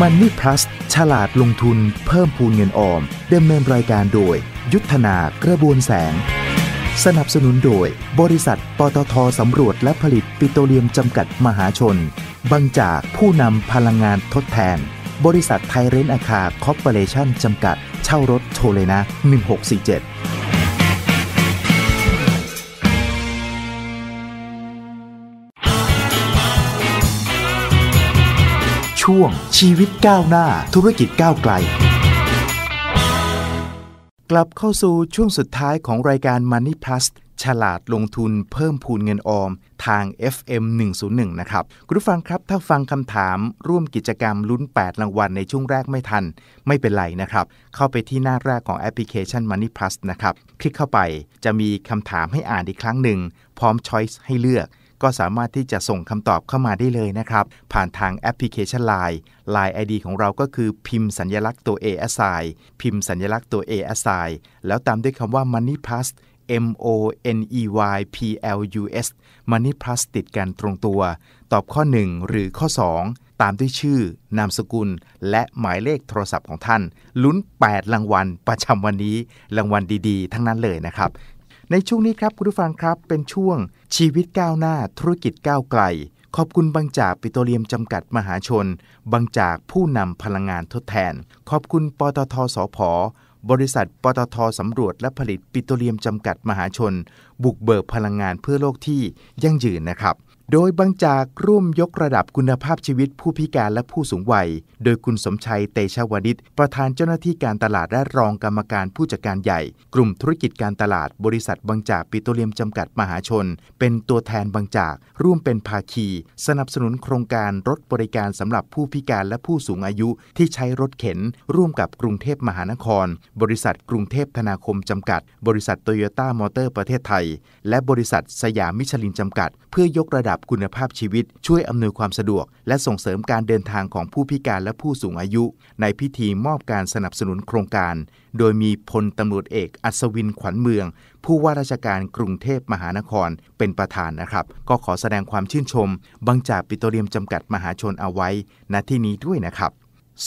มันนี่พลัสฉลาดลงทุน เพิ่มพูนเงินออมดำเนินรายการโดย ยุทธนากระบวนแสง สนับสนุนโดย บริษัทปตทสำรวจและผลิตปิโตรเลียมจำกัดมหาชน บางจากผู้นำพลังงานทดแทน บริษัทไทยเรนอาคาคอร์ปอเรชั่นจำกัด เช่ารถโทรเลยนะ 1647 ช่วงชีวิตก้าวหน้า ธุรกิจก้าวไกล กลับเข้าสู่ช่วงสุดท้ายของรายการ Money Plus ฉลาดลงทุนเพิ่มพูนเงินออมทาง FM 101 นะครับ คุณผู้ฟังครับ ถ้าฟังคำถามร่วมกิจกรรมลุ้น 8 รางวัลในช่วงแรกไม่ทัน ไม่เป็นไรนะครับ เข้าไปที่หน้าแรกของแอปพลิเคชัน Money Plus นะครับ คลิกเข้าไปจะมีคำถามให้อ่านอีกครั้งหนึ่ง พร้อมช้อยส์ให้เลือก ก็สามารถที่จะส่งคำตอบเข้ามาได้เลยนะครับ ผ่านทางแอปพลิเคชัน Line Line ID ของเราก็คือพิมพ์สัญญลักษณ์ตัว A s i พิมพ์สัญญลักษณ์ตัว A s i แล้วตามด้วยคำว่า Money Plus M O N E Y P L U S Money Plus ติดกันตรงตัว ตอบข้อ 1 หรือข้อ 2 ตามด้วยชื่อ นามสกุล และหมายเลขโทรศัพท์ของท่าน ลุ้น 8 รางวัลประจำวันนี้ รางวัลดีๆ ทั้งนั้นเลยนะครับ ในช่วงนี้ครับคุณผู้ฟังครับเป็นช่วงชีวิตก้าวหน้าธุรกิจก้าวไกล ขอบคุณบางจากปิโตรเลียมจำกัดมหาชน บางจากผู้นำพลังงานทดแทน ขอบคุณปตทสพบริษัทปตทสำรวจและผลิตปิโตรเลียมจำกัดมหาชน บุกเบิกพลังงานเพื่อโลกที่ยั่งยืนนะครับ โดยบางจากร่วมยกระดับคุณภาพชีวิตผู้พิการและผู้สูงวัย โดยคุณสมชัยเตชะวดิษฐ์ประธานเจ้าหน้าที่การตลาดและรองกรรมการผู้จัดการใหญ่ กลุ่มธุรกิจการตลาดบริษัทบางจากปิโตรเลียมจำกัดมหาชน เป็นตัวแทนบางจาก ร่วมเป็นภาคี สนับสนุนโครงการรถบริการสำหรับผู้พิการและผู้สูงอายุที่ใช้รถเข็น ร่วมกับกรุงเทพมหานคร บริษัทกรุงเทพธนาคมจำกัด บริษัทโตโยต้ามอเตอร์ประเทศไทย และบริษัทสยามมิชลินจำกัด เพื่อยกระดับคุณภาพชีวิต ช่วยอำนวยความสะดวก และส่งเสริมการเดินทางของผู้พิการและผู้สูงอายุ ในพิธีมอบการสนับสนุนโครงการ โดยมีพลตำรวจเอกอัศวินขวัญเมือง ผู้ว่าราชการกรุงเทพมหานครเป็นประธานนะครับ ก็ขอแสดงความชื่นชมบางจากปิโตรเลียมจำกัดมหาชนเอาไว้ณที่นี้ด้วยนะครับ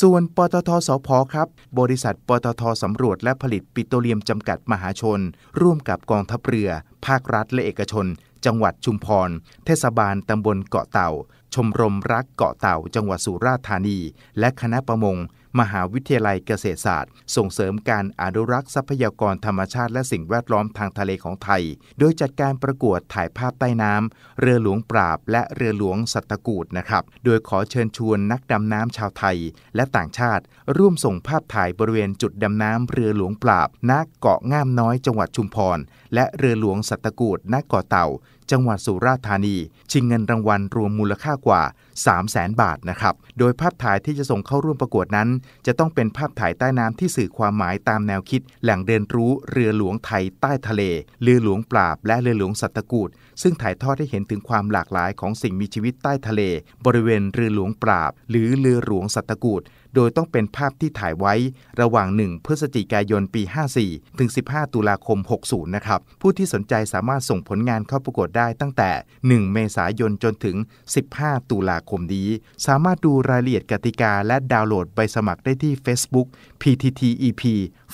ส่วนปตทสพครับ บริษัทปตทสำรวจและผลิตปิโตรเลียมจำกัดมหาชน ร่วมกับกองทัพเรือ ภาครัฐและเอกชน จังหวัดชุมพร เทศบาลตำบลเกาะเต่า ชมรมรักเกาะเต่า จังหวัดสุราษฎร์ธานี และคณะประมง มหาวิทยาลัยเกษตรศาสตร์ ส่งเสริมการอนุรักษ์ทรัพยากรธรรมชาติและสิ่งแวดล้อมทางทะเลของไทย โดยจัดการประกวดถ่ายภาพใต้น้ำ เรือหลวงปราบ และเรือหลวงสัตกูดนะครับ โดยขอเชิญชวนนักดำน้ำชาวไทย และต่างชาติ ร่วมส่งภาพถ่ายบริเวณจุดดำน้ำเรือหลวงปราบณเกาะง่ามน้อยจังหวัดชุมพร และเรือหลวงสัตกูดณเกาะเต่า จังหวัดสุราษฎร์ธานี ชิงเงินรางวัลรวมมูลค่ากว่า 3 0 0แสนบาทนะครับ โดยภาพถ่ายที่จะส่งเข้าร่วมประกวดนั้น จะต้องเป็นภาพถ่ายใต้น้ำที่สื่อความหมายตามแนวคิด แหล่งเรียนรู้เรือหลวงไทยใต้ทะเล เรือหลวงปราบ และเรือหลวงสัตกูดซึ่งถ่ายทอดให้เห็นถึงความหลากหลายของสิ่งมีชีวิตใต้ทะเล บริเวณเรือหลวงปราบ หรือเรือหลวงสัตกูด โดยต้องเป็นภาพที่ถ่ายไว้ระหว่าง 1 พฤศจิกายนปี 54 ถึง 15 ตุลาคม 60 นะครับ ผู้ที่สนใจสามารถส่งผลงานเข้าประกวดได้ตั้งแต่ 1 เมษายนจนถึง 15 ตุลาคมนี้ สามารถดูรายละเอียดกติกา และดาวน์โหลดใบสมัครได้ที่ Facebook PTTEP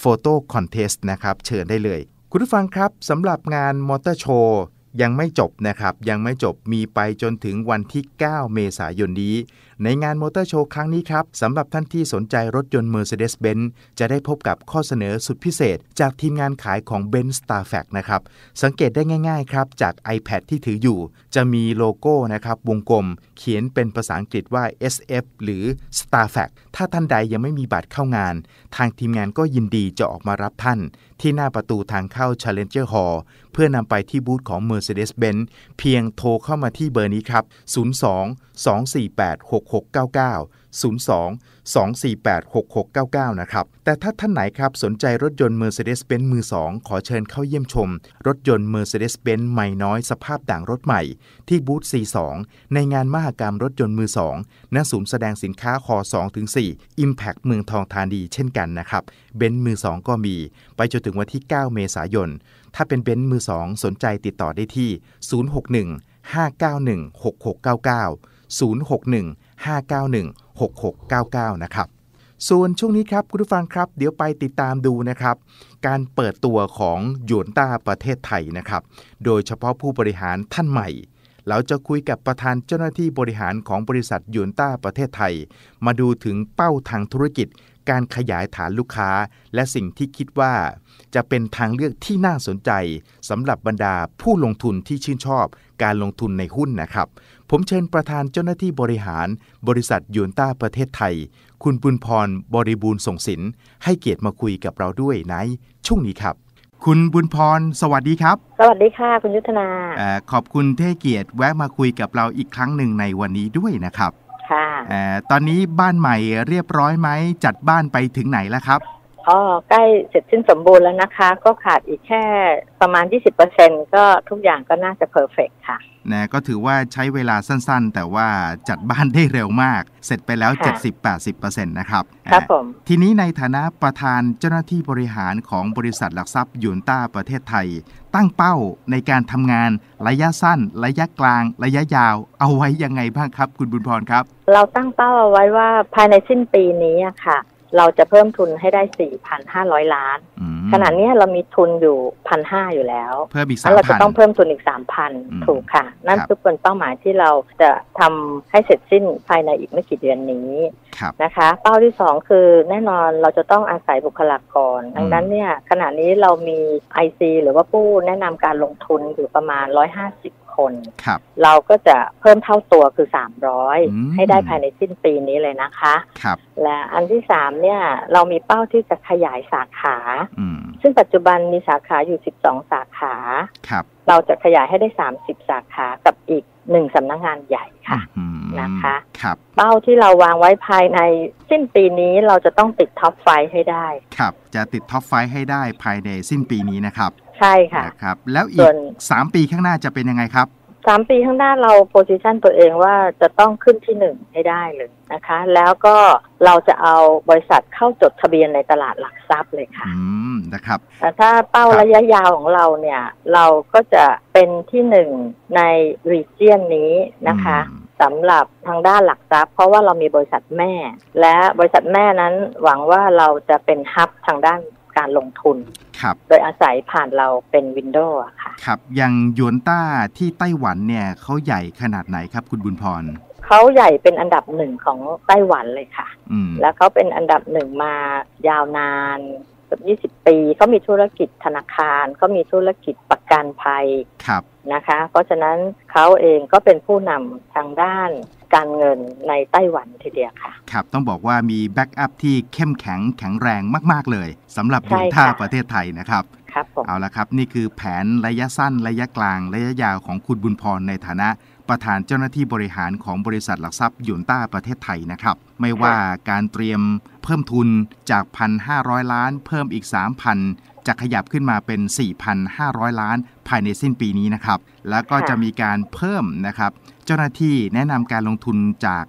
Photo Contest นะครับ เชิญได้เลย คุณผู้ฟังครับสำหรับงานมอเตอร์โชว์ยังไม่จบนะครับ ยังไม่จบมีไปจนถึงวันที่ 9 เมษายนนี้ ในงานมอเตอร์โชว์ครั้งนี้ครับสำหรับท่านที่สนใจรถยนต์ Mercedes-Benz จะได้พบกับข้อเสนอสุดพิเศษ จากทีมงานขายของ Benz Starfac นะครับ สังเกตได้ง่ายๆครับ จาก iPad ที่ถืออยู่ จะมีโลโก้นะครับ วงกลม เขียนเป็นภาษาอังกฤษว่า SF หรือ Starfac ถ้าท่านใดยังไม่มีบัตรเข้างาน ทางทีมงานก็ยินดีจะออกมารับท่าน ที่หน้าประตูทางเข้า Challenger Hall เพื่อนำไปที่บูธของ Mercedes-Benz เพียงโทรเข้ามาที่เบอร์นี้ครับ 022486 02 248 6699 นะครับ แต่ถ้าท่านไหนครับสนใจรถยนต์ Mercedes-Benz มือ 2 ขอเชิญเข้าเยี่ยมชม รถยนต์ Mercedes-Benz ใหม่น้อยสภาพด่างรถใหม่ ที่บูธ C2 ในงานมหกรรมรถยนต์มือ 2 ณ ศูนย์แสดงสินค้าคอ2-4 Impact เมืองทองธานีเช่นกันนะครับเบนซ์มือ 2 ก็มี ไปจนถึงวันที่ 9 เมษายน ถ้าเป็นเบนซ์มือ 2 สนใจติดต่อได้ที่ 061 591 6699 นะครับ ส่วนช่วงนี้ครับคุณผู้ฟังครับ เดี๋ยวไปติดตามดูนะครับ การเปิดตัวของหยวนต้าประเทศไทยนะครับ โดยเฉพาะผู้บริหารท่านใหม่ เราจะคุยกับประธานเจ้าหน้าที่บริหารของบริษัทหยวนต้าประเทศไทย มาดูถึงเป้าทางธุรกิจ การขยายฐานลูกค้า และสิ่งที่คิดว่า จะเป็นทางเลือกที่น่าสนใจสำหรับบรรดาผู้ลงทุนที่ชื่นชอบ การลงทุนในหุ้นนะครับ ผมเชิญประธานเจ้าหน้าที่บริหาร บริษัทยูนต้าประเทศไทย คุณบุญพรบริบูรณ์ส่งสิน ให้เกียรติมาคุยกับเราด้วยในช่วงนี้ครับ คุณบุญพร สวัสดีครับ สวัสดีค่ะ คุณยุทธนาเออขอบคุณที่ให้เกียรติแวะมาคุยกับเราอีกครั้งหนึ่งในวันนี้ด้วยนะครับ ค่ะเออตอนนี้บ้านใหม่เรียบร้อยไหมจัดบ้านไปถึงไหนแล้วครับ อ๋อใกล้เสร็จสิ้นสมบูรณ์แล้วนะคะ ก็ขาดอีกแค่ประมาณ 20%ก็ทุกอย่างก็น่าจะเพอร์เฟกค่ะนะก็ถือว่าใช้เวลาสั้นๆ แต่ว่าจัดบ้านได้เร็วมาก เสร็จไปแล้วค่ะ70-80%นะครับครับอ่าผมทีนี้ในฐานะประธานเจ้าหน้าที่บริหารของบริษัทหลักทรัพย์ยูนต้าประเทศไทย ตั้งเป้าในการทำงานระยะสั้น ระยะกลาง ระยะยาว เอาไว้ยังไงบ้างครับ คุณบุญพรครับ เราตั้งเป้าเอาไว้ว่าภายในสิ้นปีนี้อะค่ะ เราจะเพิ่มทุนให้ได้4,500ล้านอืมขณะนี้เรามีทุนอยู่1,500อยู่แล้วเพิ่มอีกนั้สานมเราจะพันต้องเพิ่มทุนอีกอืม3,000ถูกค่ะ นั่นครับคือเป็นเป้าหมายที่เราจะทำให้เสร็จสิ้นภายในอีกไม่กี่เดือนนี้ครับนะคะ เป้าที่สองคือแน่นอนเราจะต้องอาศัยบุคลากร ดังนั้นเนี่ยขณะนี้เรามี IC หรือว่าผู้แนะนำการลงทุนอยู่ประมาณ150คนครับ เราก็จะเพิ่มเท่าตัวคืออืม300ให้ได้ภายในสิ้นปีนี้เลยนะคะครับและอันที่สามเนี่ย เรามีเป้าที่จะขยายสาขาอืมซึ่งปัจจุบันมีสาขาอยู่12สาขาครับเราจะขยายให้ได้30สาขากับอีก หนึ่งสำนักงานใหญ่ค่ะอืมนะคะครับเป้าที่เราวางไว้ภายในสิ้นปีนี้เราจะต้องติดท็อปไฟให้ได้ ครับ จะติดท็อปไฟให้ได้ภายในสิ้นปีนี้นะครับ ใช่ค่ะนะครับ แล้วอีส่กวน3ปีข้างหน้าจะเป็นยังไงครับ สามปีข้างหน้าเราโพสิชันตัวเองว่าจะต้องขึ้นที่หนึ่งให้ได้เลยนะคะ แล้วก็เราจะเอาบริษัทเข้าจดทะเบียนในตลาดหลักทรัพย์เลยค่ะอืมนะครับแต่ถ้าเป้าครับระยะยาวของเราเนี่ย เราก็จะเป็นที่หนึ่งในรีเจียนนี้นะคะอืมสำหรับทางด้านหลักทรัพย์เพราะว่าเรามีบริษัทแม่ และบริษัทแม่นั้นหวังว่าเราจะเป็นฮับทางด้าน การลงทุน ครับ โดยอาศัยผ่านเราเป็นวินโดว์ค่ะ ครับอย่างหยวนต้าที่ไต้หวันเนี่ยเขาใหญ่ขนาดไหนครับ คุณบุญพร เขาใหญ่เป็นอันดับหนึ่งของไต้หวันเลยค่ะ อืม แล้วเขาเป็นอันดับหนึ่งมายาวนานเกือบ20 ปีเขามีธุรกิจธนาคารเขามีธุรกิจประกันภัยครับ นะคะ เพราะฉะนั้นเขาเองก็เป็นผู้นำทางด้าน การเงินในไต้หวันทีเดียวค่ะ ครับ ต้องบอกว่ามีแบ็กอัพที่เข้มแข็งแข็งแรงมาก ๆ เลยสำหรับหยใช่วนต้าค่ะประเทศไทยนะครับครับผมเอาละครับ นี่คือแผนระยะสั้นระยะกลางระยะยาวของคุณบุญพรในฐานะประธานเจ้าหน้าที่บริหารของบริษัทหลักทรัพย์หยวนต้าประเทศไทยนะครับ ไม่ว่าการเตรียมเพิ่มทุนจาก 1,500 ล้าน เพิ่มอีก 3,000 จะขยับขึ้นมาเป็น 4,500 ล้าน ภายในสิ้นปีนี้นะครับ แล้วก็ค่ะจะมีการเพิ่มนะครับเจ้าหน้าที่แนะนำการลงทุนจาก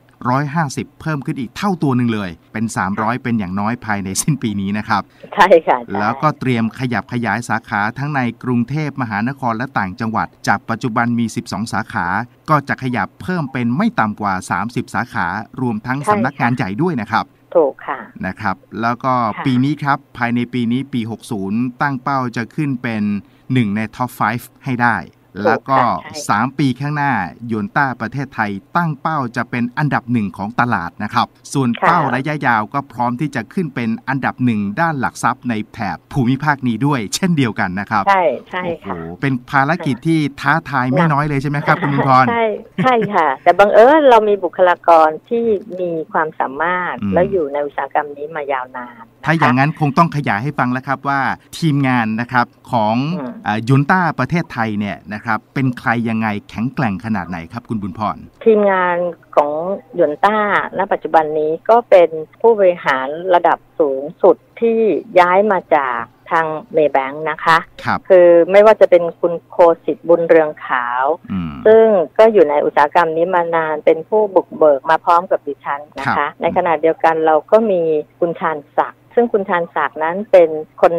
150 เพิ่มขึ้นอีกเท่าตัวหนึ่งเลย เป็น 300 เป็นอย่างน้อยภายในสิ้นปีนี้นะครับ ใช่ค่ะใช่แล้วก็เตรียมขยับขยายสาขาทั้งในกรุงเทพมหานครและต่างจังหวัด จากปัจจุบันมี 12 สาขา ก็จะขยับเพิ่มเป็นไม่ต่ำกว่า 30 สาขารวมทั้งใช่สำนักงานค่ะใหญ่ด้วยนะครับถูกค่ะนะครับ แล้วก็ค่ะปีนี้ครับ ภายในปีนี้ปี 60 ตั้งเป้าจะขึ้นเป็น 1 ในท็อป 5 ให้ได้ แล้วก็ 3 ปีข้างหน้ายูนต้าประเทศไทยตั้งเป้าจะเป็นอันดับหนึ่งของตลาดนะครับ ส่วนเป้าระยะยาวก็พร้อมที่จะขึ้นเป็นอันดับหนึ่งด้านหลักทรัพย์ในแถบภูมิภาคนี้ด้วย เช่นเดียวกันนะครับ ใช่ใช่โอ้โหค่ะเป็นภารกิจที่ท้าทายไม่น้อยเลยใช่ไหมครับ คุณบุญพรใช่ใช่ค่ะ แต่บังเอิญเรามีบุคลากรที่มีความสามารถอืมและอยู่ในอุตสาหกรรมนี้มายาวนานนะคะ ถ้าอย่างนั้นคงต้องขยายให้ฟังแล้วครับว่าทีมงานนะครับของอืมเอ่อยุนต้าประเทศไทยเนี่ยนะครับเป็นใครยังไงแข็งแกร่งขนาดไหนครับคุณบุญพร ทีมงานของหยวนต้าณปัจจุบันนี้ก็เป็นผู้บริหารระดับสูงสุดที่ย้ายมาจากทางเมแบงค์นะคะครับคือไม่ว่าจะเป็นคุณโคสิทธิ์บุญเรืองขาวอืมซึ่งก็อยู่ในอุตสาหกรรมนี้มานานเป็นผู้บุกเบิกมาพร้อมกับดิฉันนะครัคะบในขณะเดียวกันเราก็มีคุณชาญศักดิ์ ซึ่งคุณชาญศักดิ์นั้นเป็นคน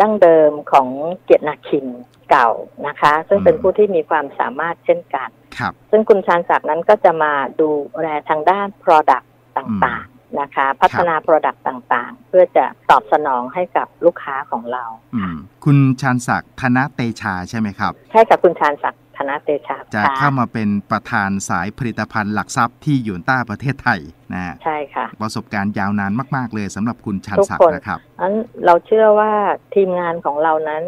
ดั้งเดิมของเกียรตินาคินเก่านะคะ ซึ่งเป็นผู้ที่มีความสามารถเช่นกันครับซึ่งคุณชาญศักดิ์นั้นก็จะมาดูแลทางด้าน Product ต่างๆนะคะ พัฒนา Product ต่างๆ เพื่อจะตอบสนองให้กับลูกค้าของเราอืมคุณชาญศักดิ์ธนเตชาใช่ไหมครับ ใช่กับคุณชาญศักดิ์ ธนเตชาจะค่ะเข้ามาเป็นประธานสายผลิตภัณฑ์หลักทรัพย์ที่ยูนต้าประเทศไทยนะฮะใช่ค่ะ ประสบการณ์ยาวนานมาก ๆ เลยสำหรับคุณชาญศักทุกดิ์คนนะครับนั้นเราเชื่อว่าทีมงานของเรานั้น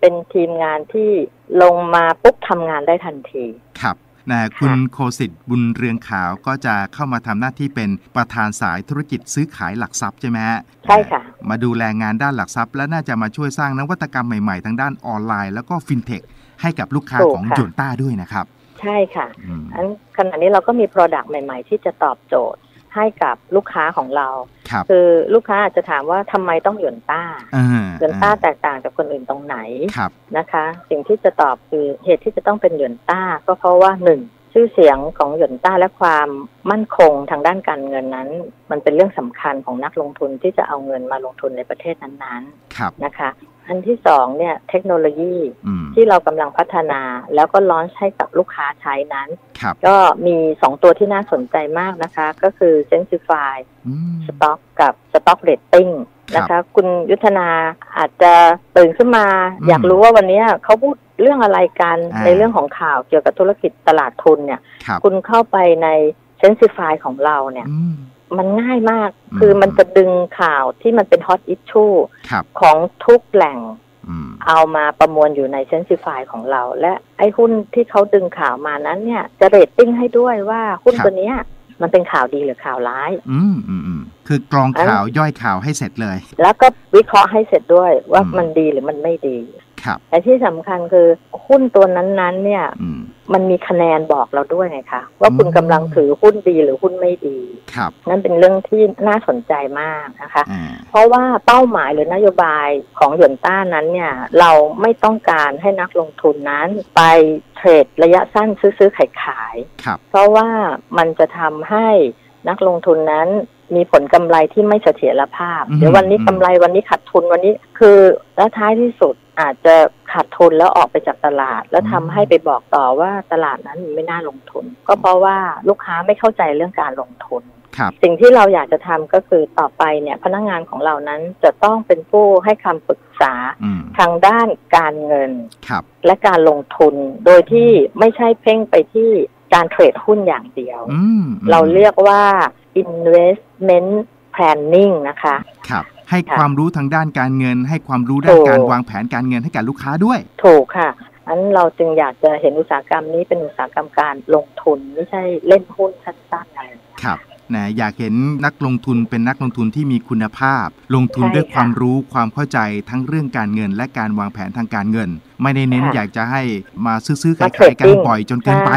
เป็นทีมงานที่ลงมาปุ๊บทำงานได้ทันทีครับนะคุณโคสิตบุญเรืองขาวก็จะเข้ามาทำหน้าที่เป็นประธานสายธุรกิจซื้อขายหลักทรัพย์ใช่ไหมฮะใช่ค่ะ มาดูแลงานด้านหลักทรัพย์ และน่าจะมาช่วยสร้างนวัตกรรมใหม่ ๆ ทางด้านออนไลน์แล้วก็ฟินเทค ให้กับลูกค้าถูกของค่ะยูนต้าด้วยนะครับ ใช่ค่ะอืมอันขณะนี้เราก็มี Product ใหม่ ๆ ที่จะตอบโจทย์ให้กับลูกค้าของเราครับคือลูกค้าอาจจะถามว่าทำไมต้องหยวนต้าอ่าหยวนต้าแตกต่างจากคนอื่นตรงไหนครับนะคะ สิ่งที่จะตอบคือเหตุที่จะต้องเป็นหยวนต้า ก็เพราะว่าหนึ่ง ชื่อเสียงของหยวนต้าและความมั่นคงทางด้านการเงินนั้น มันเป็นเรื่องสำคัญของนักลงทุนที่จะเอาเงินมาลงทุนในประเทศนั้นครับๆนะคะอันที่สองเนี่ยเทคโนโลยีอืมที่เรากำลังพัฒนาแล้วก็ลอนช์ให้กับลูกค้าใช้นั้นครับก็มีสองตัวที่น่าสนใจมากนะคะ ก็คือ Sensify อืม Stock กับ Stock Rating ครับนะคะ คุณยุทธนาอาจจะตื่นขึ้นมาอืมอยากรู้ว่าวันนี้เขาพูด เรื่องอะไรกันอ่าในเรื่องของข่าวเกี่ยวกับธุรกิจตลาดทุนเนี่ยครับคุณเข้าไปใน Sensify ของเราเนี่ยอืมมันง่ายมากอืมคือมันจะดึงข่าวที่มันเป็น hot issue ครับของทุกแหล่งอืมเอามาประมวลอยู่ใน Sensify ของเรา และไอ้หุ้นที่เขาดึงข่าวมานั้นเนี่ย จะเรตติ้งให้ด้วยว่าหุ้นครับตัวเนี้ยมันเป็นข่าวดีหรือข่าวร้าย อืมอืมอืมคือกรองข่าวย่อยข่าวให้เสร็จเลย แล้วก็วิเคราะห์ให้เสร็จด้วยว่าอืมมันดีหรือมันไม่ดีครับ แต่ที่สำคัญคือหุ้นตัวนั้นๆ เนี่ยอืมมันมีคะแนนบอกเราด้วยไงคะว่าคุณอืมกำลังถือหุ้นดีหรือหุ้นไม่ดีครับนั่นเป็นเรื่องที่น่าสนใจมากนะคะอ่าเพราะว่าเป้าหมายหรือนโยบายของหยวนต้านั้นเนี่ย เราไม่ต้องการให้นักลงทุนนั้นไปเทรดระยะสั้นซื้อๆขายขายๆครับเพราะว่ามันจะทำให้ นักลงทุนนั้นมีผลกำไรที่ไม่เสถียรภาพอืมเดี๋ยววันนี้อืมกำไรวันนี้ขาดทุนวันนี้คือแล้วท้ายที่สุดอาจจะขาดทุนแล้วออกไปจากตลาด แล้วทำให้ไปบอกต่อว่าตลาดนั้นมันไม่น่าลงทุน ก็เพราะว่าลูกค้าไม่เข้าใจเรื่องการลงทุนครับสิ่งที่เราอยากจะทำก็คือต่อไปเนี่ยพนักงานของเรานั้นจะต้องเป็นผู้ให้คำปรึกษาอืมทางด้านการเงินครับและการลงทุน โดยที่ไม่ใช่เพ่งไปที่ การเทรดหุ้นอย่างเดียวอืมเราเรียกว่า investment planning นะคะครับให้ค่ะความรู้ทางด้านการเงิน ให้ความรู้ด้านถูกการวางแผนการเงินให้กับลูกค้าด้วย ถูกค่ะอันเราจึงอยากจะเห็นอุตสาหกรรมนี้เป็นอุตสาหกรรมการลงทุนไม่ใช่เล่นหุ้นสั้นๆอะไรครับนะอยากเห็นนักลงทุนเป็นนักลงทุนที่มีคุณภาพ ลงทุนใช่ด้วยค่ะความรู้ความเข้าใจทั้งเรื่องการเงิน และการวางแผนทางการเงิน ไม่ได้เน้นค่ะอยากจะให้มาซื้อๆมาขายๆกัน trading บ่อยจนเกินไป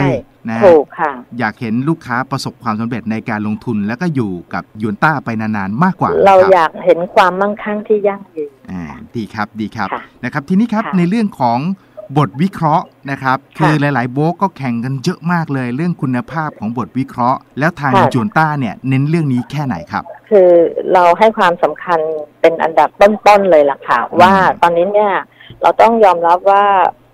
ใช่นะถูกค่ะ อยากเห็นลูกค้าประสบความสำเร็จในการลงทุน แล้วก็อยู่กับยวนต้าไปนานๆมากกว่า เราครับอยากเห็นความมั่งคั่งที่ยั่งยืนอ่าดีครับดีครับค่ะนะครับ ทีนี้ครับค่ะในเรื่องของบทวิเคราะห์นะครับค่ะคือหลาย ๆ โบรกก็แข่งกันเยอะมากเลย เรื่องคุณภาพของบทวิเคราะห์ แล้วทางค่ะจวนต้าเนี่ยเน้นเรื่องนี้แค่ไหนครับ คือเราให้ความสำคัญเป็นอันดับต้น ๆ เลยล่ะค่ะ ว่าตอนนี้เนี่ยเราต้องยอมรับว่า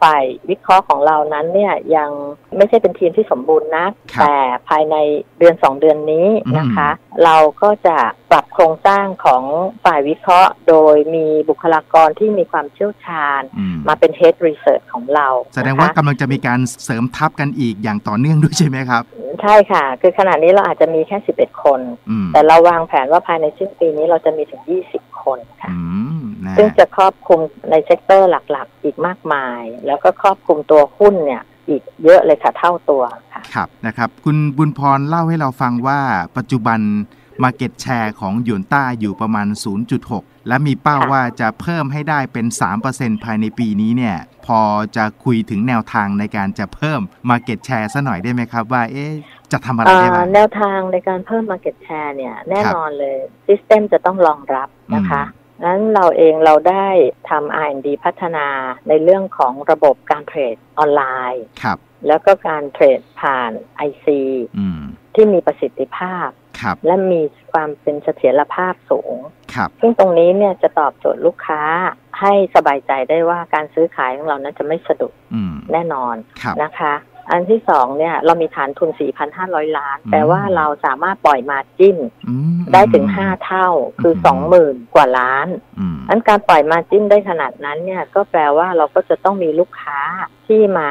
ฝ่ายวิเคราะห์ของเรานั้นเนี่ยยังไม่ใช่เป็นทีมที่สมบูรณ์นักครับแต่ภายในเดือนสองเดือนนี้นะคะ เราก็จะ ปรับโครงสร้างของฝ่ายวิเคราะห์ โดยมีบุคลากรที่มีความเชี่ยวชาญอืมมาเป็น Head Research ของเราแสดงว่านะคะกำลังจะมีการเสริมทัพกันอีกอย่างต่อเนื่องด้วยใช่ไหมครับ ใช่ค่ะ คือขณะนี้เราอาจจะมีแค่ 11 คนอืมแต่เราวางแผนว่าภายในสิ้นปีนี้เราจะมีถึง 20 คนค่ะอืมนะซึ่งจะครอบคลุมในเซกเตอร์หลักๆ อีกมากมาย แล้วก็ครอบคลุมตัวหุ้นเนี่ยอีกเยอะเลยค่ะเท่าตัวค่ะครับนะครับ คุณบุญพรเล่าให้เราฟังว่าปัจจุบัน Market Share ของยวนต้าอยู่ประมาณ 0.6 และมีเป้าค่ะว่าจะเพิ่มให้ได้เป็น 3%ภายในปีนี้เนี่ย พอจะคุยถึงแนวทางในการจะเพิ่ม Market Share ซะหน่อยได้ไหมครับว่าเอ๊ะจะทำอะไรได้บ้างอ่าแนวทางในการเพิ่ม Market Share เนี่ยแน่ครับนอนเลยซิสเต็มจะต้องรองรับนะคะนั้นเราเองเราได้ทำ R&D พัฒนาในเรื่องของระบบการเทรดออนไลน์ ครับ แล้วก็การเทรดผ่าน IC อืมที่มีประสิทธิภาพครับ และมีความเป็นเสถียรภาพสูงครับซึ่งตรงนี้เนี่ยจะตอบโจทย์ลูกค้าให้สบายใจได้ว่าการซื้อขายของเรานั้นจะไม่สะดุดอืมแน่นอนครับนะคะแอันที่สองเนี่ยเรามีฐานทุน 4,500 ล้านแปลว่าเราสามารถปล่อยมาจิ้นอืมได้ถึง 5 เท่าคืออืม20,000 กว่าล้านอืมอันการปล่อยมาจิ้นได้ขนาดนั้นเนี่ยก็แปลว่าเราก็จะต้องมีลูกค้าที่มา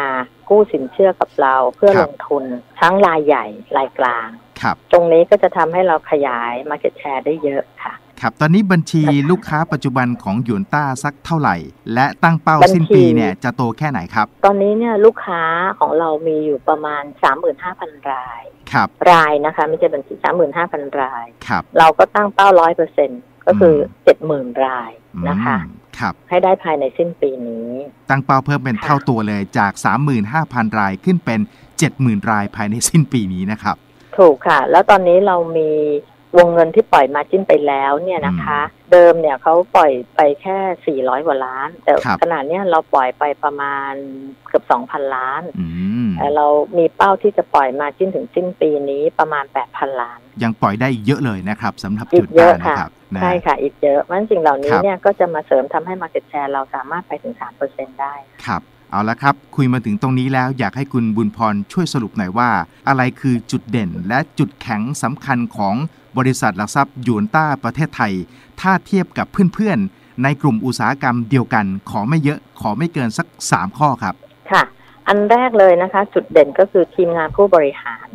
กู้สินเชื่อกับเราเพื่อครัลบงทุนทั้งรายใหญ่รายกลาง ครับตรงนี้ก็จะทำให้เราขยาย Market Share ได้เยอะค่ะ ครับ ตอนนี้บัญชีนะคะลูกค้าปัจจุบันของหยวนต้าสักเท่าไหร่ และตั้งเป้าบัญชีสิ้นปีเนี่ยจะโตแค่ไหนครับ ตอนนี้เนี่ยลูกค้าของเรามีอยู่ประมาณ 35,000 รายครับรายนะคะไม่ใช่บัญชี 35,000 รายครับเราก็ตั้งเป้า 100%ก็คืออ70,000รายนะคะอืมครับให้ได้ภายในสิ้นปีนี้ ตั้งเป้าเพิ่มเป็นค่ะเท่าตัวเลยจาก 35,000 รายขึ้นเป็น 70,000 รายภายในสิ้นปีนี้นะครับ ถูกค่ะ แล้วตอนนี้เรามีวงเงินที่ปล่อยมาจิ้นไปแล้วเนี่ยนะคะ เดิมเนี่ยเขาปล่อยไปแค่ 400กว่าล้าน แต่ครับขนาดเนี้ยเราปล่อยไปประมาณเกือบ 2,000 ล้านอืมแต่เรามีเป้าที่จะปล่อยมาจิ้นถึงสิ้นปีนี้ประมาณ 8,000 ล้าน ยังปล่อยได้เยอะเลยนะครับสำหรับอีหยกวนเยต้าอะนะค่ะครับนะใช่ค่ะ อีกเยอะมันสิ่งเหล่านี้ครับเนี่ยก็จะมาเสริมทำให้ Market Share เราสามารถไปถึง 3%ได้ครับ เอาละครับ คุยมาถึงตรงนี้แล้วอยากให้คุณบุญพรช่วยสรุปหน่อยว่า อะไรคือจุดเด่นและจุดแข็งสำคัญของบริษัทหลักทรัพย์ยูนต้าประเทศไทย ถ้าเทียบกับเพื่อนๆ ในกลุ่มอุตสาหกรรมเดียวกัน ขอไม่เยอะขอไม่เกินสัก 3 ข้อครับ ค่ะ อันแรกเลยนะคะ จุดเด่นก็คือทีมงานผู้บริหาร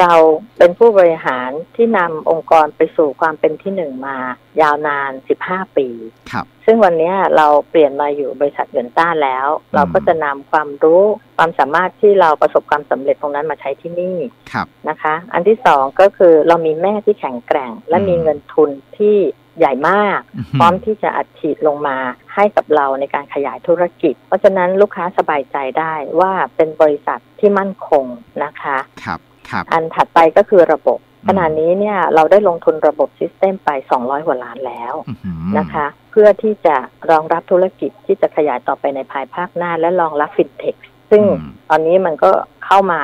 เราเป็นผู้บริหารที่นำองค์กรไปสู่ความเป็นที่หนึ่งมายาวนาน 15 ปีครับซึ่งวันนี้เราเปลี่ยนมาอยู่บริษัทเงินต้าแล้ว เราก็จะนำความรู้ความสามารถที่เราประสบความสำเร็จตรงนั้นมาใช้ที่นี่ครับนะคะ อันที่สองก็คือเรามีแม่ที่แข็งแกร่ง และอืมมีเงินทุนที่ใหญ่มาก พร้อมที่จะอัดฉีดลงมาให้กับเราในการขยายธุรกิจ เพราะฉะนั้นลูกค้าสบายใจได้ว่าเป็นบริษัทที่มั่นคงนะคะครับครับ อันถัดไปก็คือระบบอืมขณะนี้เนี่ยเราได้ลงทุนระบบซิสเต็มไป 200กว่าล้านแล้วอื้อหือนะคะ เพื่อที่จะรองรับธุรกิจที่จะขยายต่อไปในภายภาคหน้า และรองรับฟินเทคซึ่งอืมตอนนี้มันก็เข้ามา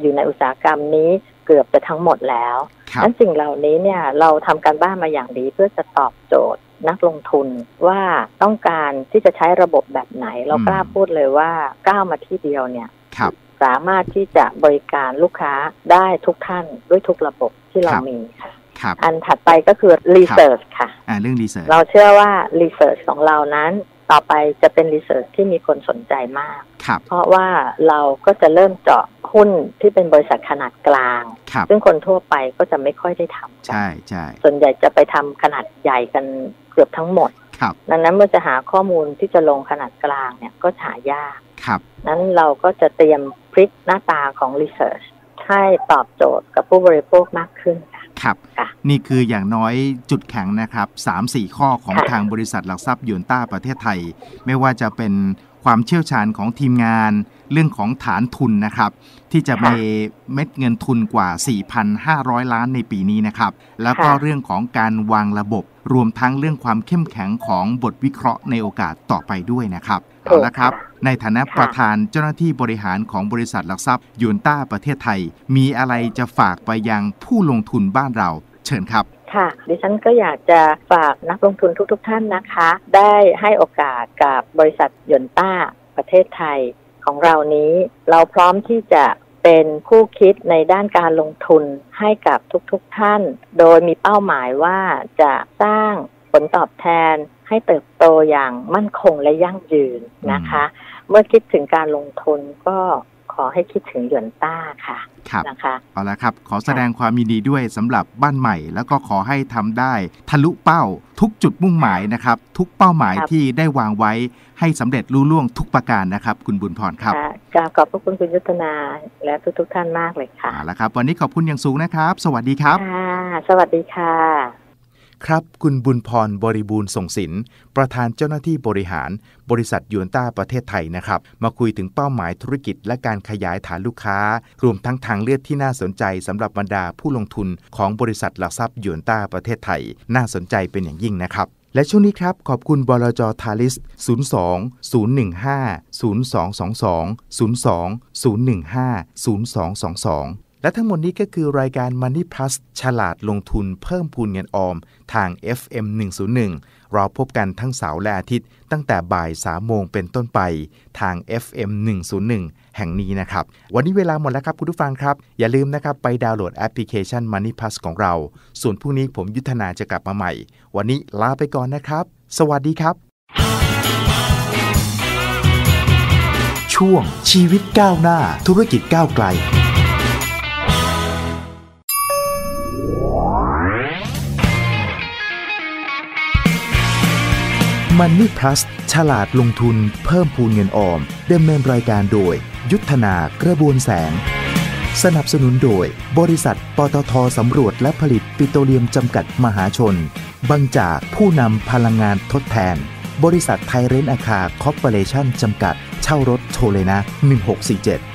อยู่ในอุตสาหกรรมนี้เกือบจะทั้งหมดแล้วครับนั้นสิ่งเหล่านี้เนี่ยเราทำการบ้านมาอย่างดีเพื่อจะตอบโจทย์นักลงทุนว่าต้องการที่จะใช้ระบบแบบไหน เรากล้าพูดเลยว่าก้าวมาที่เดียวเนี่ยครับ สามารถที่จะบริการลูกค้าได้ทุกท่านด้วยทุกระบบที่เราครับมีค่ะครับอันถัดไปก็คือ Research ค่ะอ่าเรื่องรีเสิร์ชเราเชื่อว่า Research ของเรานั้นต่อไปจะเป็น Research ที่มีคนสนใจมากครับเพราะว่าเราก็จะเริ่มเจาะหุ้นที่เป็นบริษัทขนาดกลางครับซึ่งคนทั่วไปก็จะไม่ค่อยได้ทำกันใช่ใช่ส่วนใหญ่จะไปทำขนาดใหญ่กันเกือบทั้งหมด ครับดังนั้นเมื่อจะหาข้อมูลที่จะลงขนาดกลางเนี่ยก็หายากครับนั้นเราก็จะเตรียมพลิกหน้าตาของ Research ให้ตอบโจทย์กับผู้บริโภคมากขึ้นค่ะครับค่ะนี่คืออย่างน้อยจุดแข็งนะครับ 3-4 ข้อของค่ะทางบริษัทหลักทรัพย์ยวนต้าประเทศไทย ไม่ว่าจะเป็นความเชี่ยวชาญของทีมงาน เรื่องของฐานทุนนะครับ ที่จะมีเม็ดเงินทุนกว่า 4,500 ล้านในปีนี้นะครับ แล้วก็ค่ะเรื่องของการวางระบบ รวมทั้งเรื่องความเข้มแข็งของบทวิเคราะห์ในโอกาสต่อไปด้วยนะครับเอาละครับ ในฐานะประธานเจ้าหน้าที่บริหารของบริษัทหลักทรัพย์ยูนต้าประเทศไทย มีอะไรจะฝากไปยังผู้ลงทุนบ้านเรา เชิญครับค่ะดิฉันก็อยากจะฝากนักลงทุนทุกๆทท่านนะคะ ได้ให้โอกาสกับบริษัทยนต้าประเทศไทย ของเรานี้ เราพร้อมที่จะเป็นคู่คิดในด้านการลงทุนให้กับทุกๆทท่าน โดยมีเป้าหมายว่าจะสร้างผลตอบแทนให้เติบโตอย่างมั่นคงและยั่งยืนนะคะ เมื่อคิดถึงการลงทุนก็ ขอให้คิดถึงหยวนต้าค่ะครับนะคะเอาละครับ ขอแสดงความยินดีด้วยสำหรับบ้านใหม่ แล้วก็ขอให้ทำได้ทะลุเป้า ทุกจุดมุ่งหมายนะครับ ทุกเป้าหมายครับที่ได้วางไว้ให้สำเร็จรุ่ล่วงทุกประการนะครับ คุณบุญพรครับค่ะกราบขอบพระคุณคุณยุทธนาและทุกๆท่านมากเลยค่ะเอาละครับ วันนี้ขอบคุณอย่างสูงนะครับ สวัสดีครับค่ะสวัสดีค่ะ ครับ คุณบุญพรบริบูรณ์ส่งสิน ประธานเจ้าหน้าที่บริหาร บริษัทยูนต้าประเทศไทยนะครับ มาคุยถึงเป้าหมายธุรกิจและการขยายฐานลูกค้า รวมทั้งทางเลือกที่น่าสนใจสำหรับบรรดาผู้ลงทุนของบริษัทหลักทรัพย์ยูนต้าประเทศไทย น่าสนใจเป็นอย่างยิ่งนะครับและช่วงนี้ครับขอบคุณบลจทาริส 02 015 0222 02 015 0222 และทั้งหมดนี้ก็คือรายการ Money Plus ฉลาดลงทุนเพิ่มพูนเงินออม ทาง FM 101 เราพบกันทั้งเสาร์และอาทิตย์ ตั้งแต่บ่าย3โมงเป็นต้นไป ทาง FM 101 แห่งนี้นะครับ วันนี้เวลาหมดแล้วครับคุณผู้ฟังครับ อย่าลืมนะครับ ไปดาวน์โหลดแอปพลิเคชัน Money Plus ของเรา ส่วนพรุ่งนี้ผมยุทธนาจะกลับมาใหม่ วันนี้ลาไปก่อนนะครับ สวัสดีครับ ช่วงชีวิตก้าวหน้า ธุรกิจก้าวไกล Money Plus ฉลาดลงทุนเพิ่มพูนเงินออมดำเนินรายการโดย ยุทธนากระบวนแสง สนับสนุนโดย บริษัทปตทสำรวจและผลิตปิโตรเลียมจำกัดมหาชน บางจากผู้นำพลังงานทดแทน บริษัทไทยเรนอาคาคอร์ปอเรชั่นจำกัด เช่ารถโทเลนะ 1647